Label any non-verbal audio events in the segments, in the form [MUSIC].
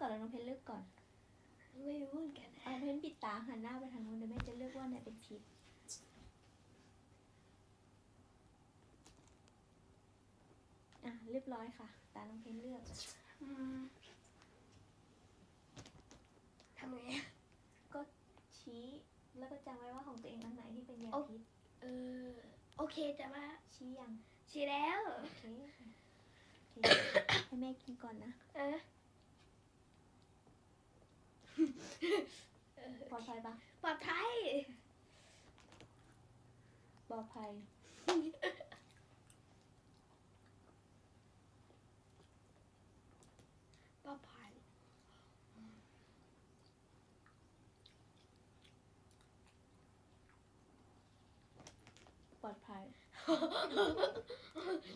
ก่อนแล้วน้องเพชรเลือกก่อนไม่รู้เหมือนกันเอาเพชรปิดตาหันหน้าไปทางนู้นเดี๋ยวแม่จะเลือกว่าไหนเป็นทิศอะเรียบร้อยค่ะ ตาน้องเพชรเลือกอืมทำไงอะก็ชี้แล้วก็จำไว้ว่าของตัวเองอันไหนที่เป็นยาโอ๊ะพิษเออโอเคแต่ว่าชี้ยังชีแล้วโอเคโอเคให้แม่กินก่อนนะเออ ปลอ ดภัยปะปลอดภัยปลอดภัยปลอดภัยปลอดภัย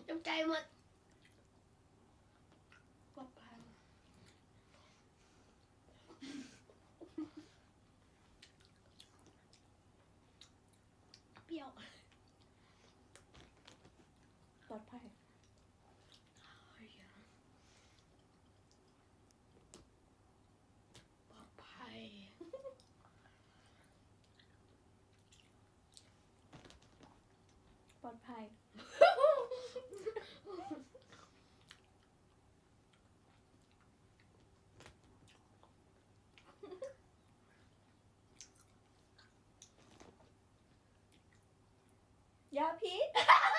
ตกใจหมดปลอดภัยเป รี้ยวปลอดภัยปลอดภัยปลอดภัย Yeah, Pete. [LAUGHS]